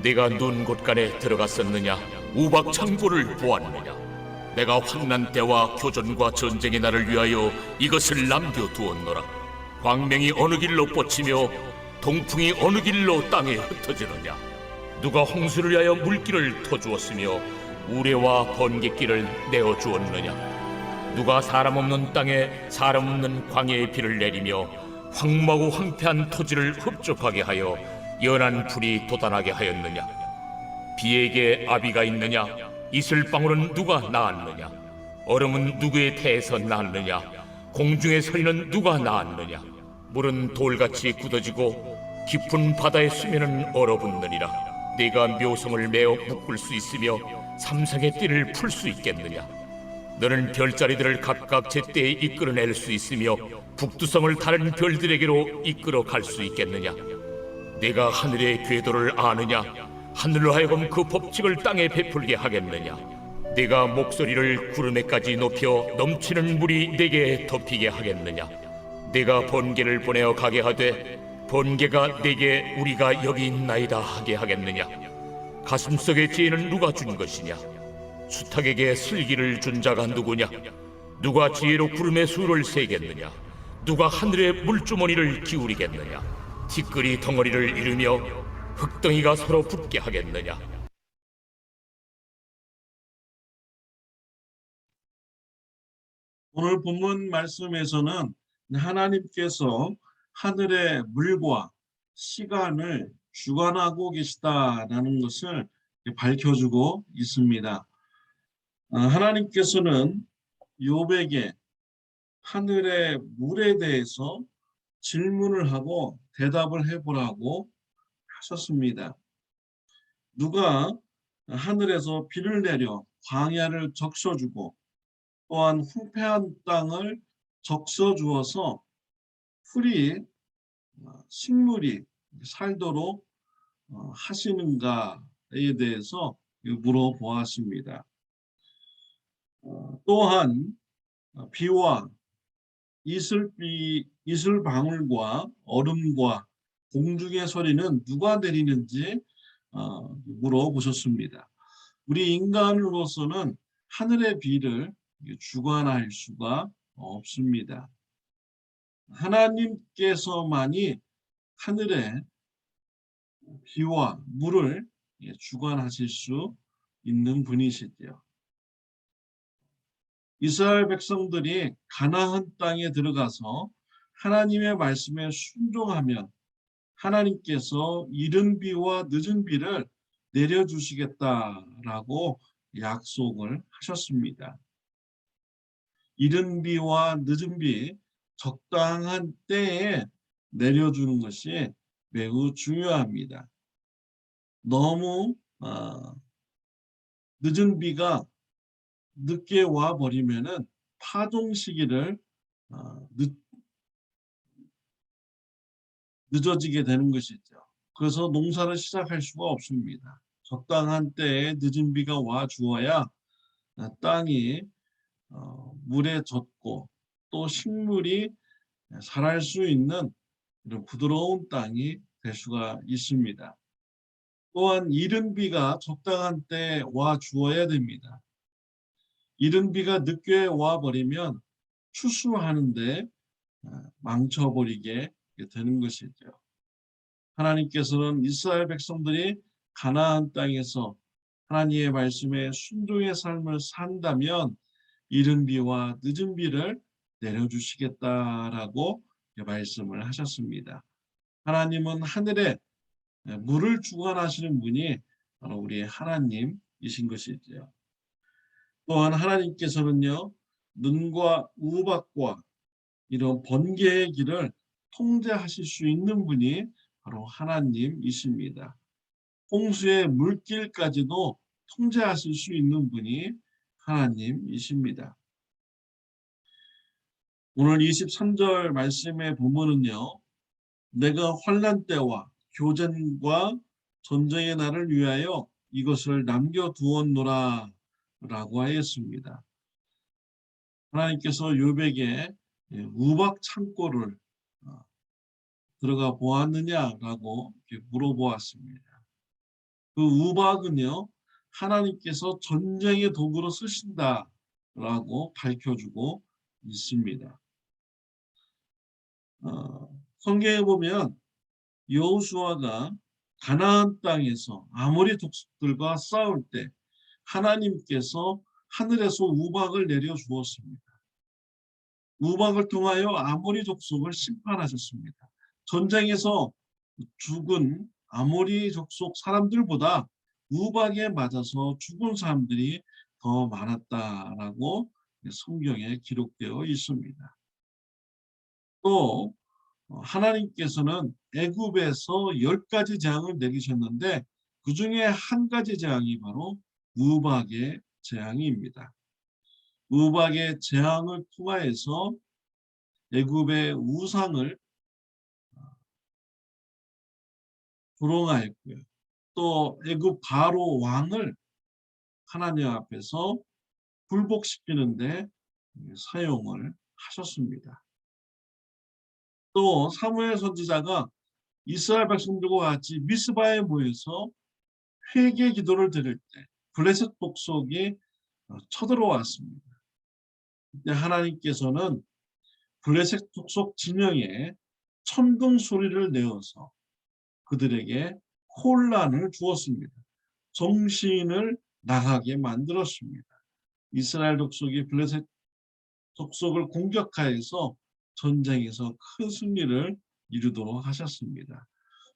네가 눈 곳간에 들어갔었느냐? 우박 창고를 보았느냐? 내가 환난 때와 교전과 전쟁의 날을 위하여 이것을 남겨두었노라. 광명이 어느 길로 뻗치며 동풍이 어느 길로 땅에 흩어지느냐? 누가 홍수를 위하여 물길을 터주었으며 우레와 번개길을 내어주었느냐? 누가 사람 없는 땅에 사람 없는 광야의 비를 내리며 황무하고 황폐한 토지를 흡족하게 하여 연한 풀이 돋아나게 하였느냐? 비에게 아비가 있느냐? 이슬방울은 누가 낳았느냐? 얼음은 누구의 태에서 낳았느냐? 공중의 서리는 누가 낳았느냐? 물은 돌같이 굳어지고 깊은 바다의 수면은 얼어붙느니라. 네가 묘성을 메어 묶을 수 있으며 삼성의 띠를 풀 수 있겠느냐? 너는 별자리들을 각각 제때에 이끌어낼 수 있으며 북두성을 다른 별들에게로 이끌어 갈 수 있겠느냐 네가 하늘의 궤도를 아느냐? 하늘로 하여금 그 법칙을 땅에 베풀게 하겠느냐? 네가 목소리를 구름에까지 높여 넘치는 물이 내게 덮이게 하겠느냐? 네가 번개를 보내어 가게 하되 번개가 내게 우리가 여기 있나이다 하게 하겠느냐? 가슴속의 지혜는 누가 준 것이냐? 수탉에게 슬기를 준 자가 누구냐? 누가 지혜로 구름의 수를 세겠느냐? 누가 하늘의 물주머니를 기울이겠느냐 티끌이 덩어리를 이루며 흙덩이가 서로 붙게 하겠느냐 오늘 본문 말씀에서는 하나님께서 하늘의 물과 시간을 주관하고 계시다라는 것을 밝혀주고 있습니다. 아, 하나님께서는 요백에 하늘의 물에 대해서 질문을 하고 대답을 해보라고 하셨습니다. 누가 하늘에서 비를 내려 광야를 적셔주고 또한 황폐한 땅을 적셔 주어서 풀이 어, 식물이 살도록 어, 하시는가에 대해서 물어보았습니다. 어, 또한 비와 이슬비 이슬 방울과 얼음과 공중의 소리는 누가 내리는지 물어보셨습니다. 우리 인간으로서는 하늘의 비를 주관할 수가 없습니다. 하나님께서만이 하늘의 비와 물을 주관하실 수 있는 분이시죠. 이스라엘 백성들이 가나안 땅에 들어가서 하나님의 말씀에 순종하면 하나님께서 이른 비와 늦은 비를 내려주시겠다라고 약속을 하셨습니다. 이른 비와 늦은 비 적당한 때에 내려주는 것이 매우 중요합니다. 너무 어, 늦은 비가 늦게 와 버리면은 파종 시기를 어, 늦, 늦어지게 되는 것이죠. 그래서 농사를 시작할 수가 없습니다. 적당한 때에 늦은 비가 와 주어야 어, 땅이 어, 물에 젖고 또 식물이 자랄 수 있는 이런 부드러운 땅이 될 수가 있습니다. 또한 이른 비가 적당한 때와 주어야 됩니다. 이른 비가 늦게 와 버리면 추수하는데 어, 망쳐버리게 되는 것이죠. 하나님께서는 이스라엘 백성들이 가나안 땅에서 하나님의 말씀에 순종의 삶을 산다면 이른 비와 늦은 비를 내려주시겠다라고 말씀을 하셨습니다. 하나님은 하늘에 물을 주관하시는 분이 바로 우리 하나님이신 것이죠. 또한 하나님께서는요 눈과 우박과 이런 번개의 길을 통제하실 수 있는 분이 바로 하나님이십니다. 홍수의 물길까지도 통제하실 수 있는 분이 하나님이십니다. 오늘 23절 말씀의 부분은요. 내가 환란 때와 교전과 전쟁의 날을 위하여 이것을 남겨두었노라 라고 하였습니다. 하나님께서 요백에 우박 창고를 어, 들어가 보았느냐라고 물어보았습니다. 그 우박은요 하나님께서 전쟁의 도구로 쓰신다라고 밝혀주고 있습니다. 어, 성경에 보면 여호수아가 가나안 땅에서 아모리 족속들과 싸울 때 하나님께서 하늘에서 우박을 내려 주었습니다. 우박을 통하여 아모리 족속을 심판하셨습니다. 전쟁에서 죽은 아모리 족속 사람들보다 우박에 맞아서 죽은 사람들이 더 많았다라고 성경에 기록되어 있습니다. 또 어, 하나님께서는 애굽에서 열 가지 재앙을 내리셨는데 그 중에 한 가지 재앙이 바로 우박의 재앙입니다. 우박의 재앙을 통하여서 애굽의 우상을 불응하였고요. 또 애굽 바로 왕을 하나님 앞에서 불복시키는데 사용을 하셨습니다. 또 사무엘 선지자가 이스라엘 백성들과 같이 미스바에 모여서 회개 기도를 드릴 때 블레셋 복속이 어, 쳐들어왔습니다. 그때 하나님께서는 블레셋 복속 진영에 천둥 소리를 내어서 그들에게 혼란을 주었습니다. 정신을 나가게 만들었습니다. 이스라엘 족속이 블레셋 족속을 공격하여서 전쟁에서 큰 승리를 이루도록 하셨습니다.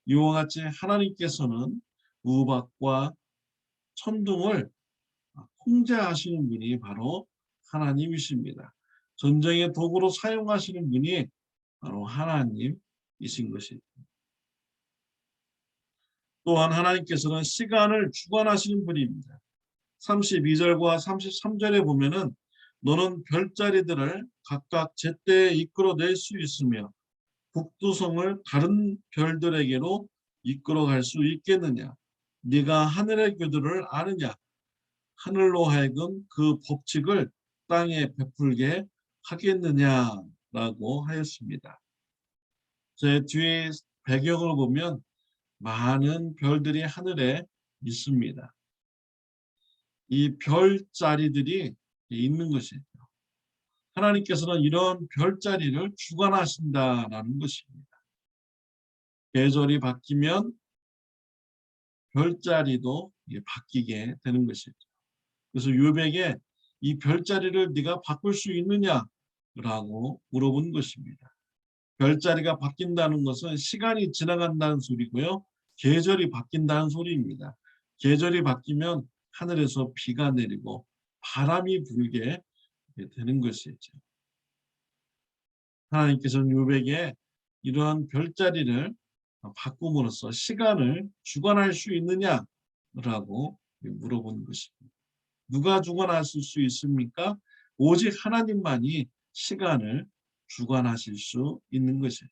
이와 같이 하나님께서는 우박과 천둥을 통제하시는 분이 바로 하나님이십니다. 전쟁의 도구로 사용하시는 분이 바로 하나님이신 것이죠. 또한 하나님께서는 시간을 주관하시는 분입니다. 32절과 33절에 보면은 너는 별자리들을 각각 제때에 이끌어낼 수 있으며 북두성을 다른 별들에게로 이끌어갈 수 있겠느냐? 네가 하늘의 교들을 아느냐? 하늘로 하여금 그 법칙을 땅에 베풀게 하겠느냐라고 하였습니다. 제 뒤에 배경을 보면 많은 별들이 하늘에 있습니다. 이 별자리들이 있는 것이죠. 하나님께서는 이런 별자리를 주관하신다라는 것입니다. 계절이 바뀌면 별자리도 바뀌게 되는 것이죠. 그래서 유백에 이 별자리를 네가 바꿀 수 있느냐라고 물어본 것입니다. 별자리가 바뀐다는 것은 시간이 지나간다는 소리고요. 계절이 바뀐다는 소리입니다. 계절이 바뀌면 하늘에서 비가 내리고 바람이 불게 되는 것이죠. 하나님께서는 유백에 이러한 별자리를 바꿈으로써 시간을 주관할 수 있느냐라고 물어보는 것입니다. 누가 주관하실 수 있습니까? 오직 하나님만이 시간을 주관하실 수 있는 것이죠.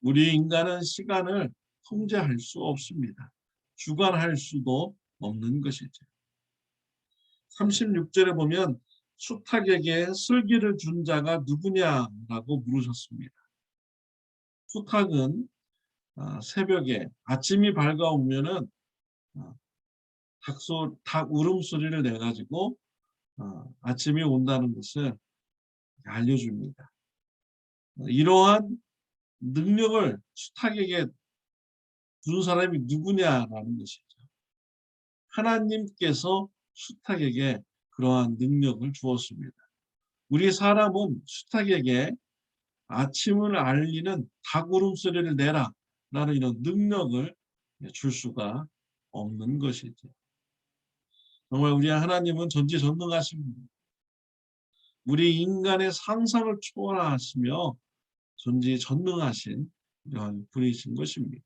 우리 인간은 시간을 통제할 수 없습니다. 주관할 수도 없는 것이죠. 36절에 보면 수탉에게 슬기를 준 자가 누구냐라고 물으셨습니다. 수탉은 아, 새벽에 아침이 밝아오면은 아, 닭소, 닭 울음소리를 내 가지고 아, 아침이 온다는 것을 알려줍니다. 이러한 능력을 수탉에게 준 사람이 누구냐라는 것이죠. 하나님께서 수탉에게 그러한 능력을 주었습니다. 우리 사람은 수탉에게 아침을 알리는 닭 울음소리를 내라 라는 이런 능력을 줄 수가 없는 것이죠. 정말 우리 하나님은 전지전능하신 분. 우리 인간의 상상을 초월하시며 전지전능하신 이러한 분이신 것입니다.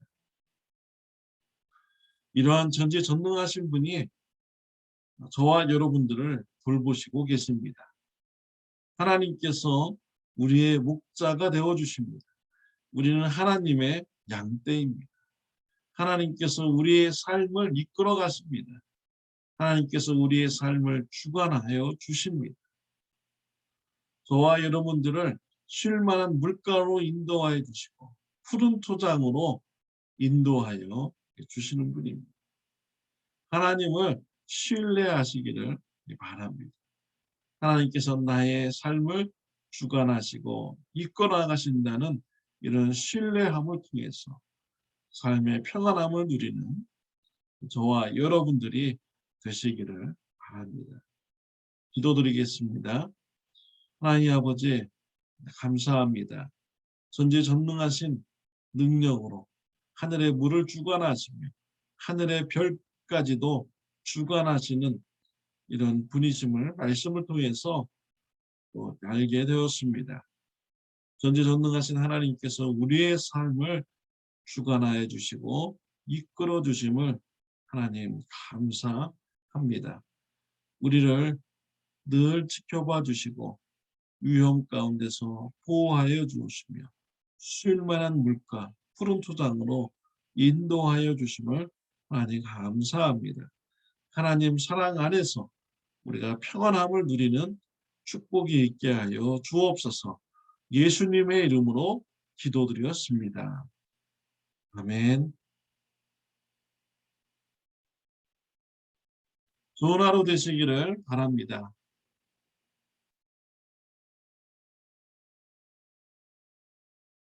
이러한 전지전능하신 분이 저와 여러분들을 돌보시고 계십니다. 하나님께서 우리의 목자가 되어 주십니다. 우리는 하나님의 양떼입니다. 하나님께서 우리의 삶을 이끌어 가십니다. 하나님께서 우리의 삶을 주관하여 주십니다. 저와 여러분들을 쉴 만한 물가로 인도하여 주시고 푸른 토장으로 인도하여 주시는 분입니다. 하나님을 신뢰하시기를 바랍니다. 하나님께서 나의 삶을 주관하시고 이끌어 나가신다는 이런 신뢰함을 통해서 삶의 평안함을 누리는 저와 여러분들이 되시기를 바랍니다. 기도드리겠습니다. 하나님 아버지 감사합니다. 전지전능하신 능력으로 하늘의 물을 주관하시며 하늘의 별까지도 주관하시는 이런 분이심을 말씀을 통해서 또 알게 되었습니다. 전지전능하신 하나님께서 우리의 삶을 주관하여 주시고 이끌어 주심을 하나님 감사합니다. 우리를 늘 지켜봐 주시고 위험 가운데서 보호하여 주시며 쉴만한 물가 푸른 토장으로 인도하여 주심을 하나님 감사합니다. 하나님 사랑 안에서 우리가 평안함을 누리는 축복이 있게 하여 주옵소서. 예수님의 이름으로 기도드렸습니다. 아멘. 좋은 하루 되시기를 바랍니다.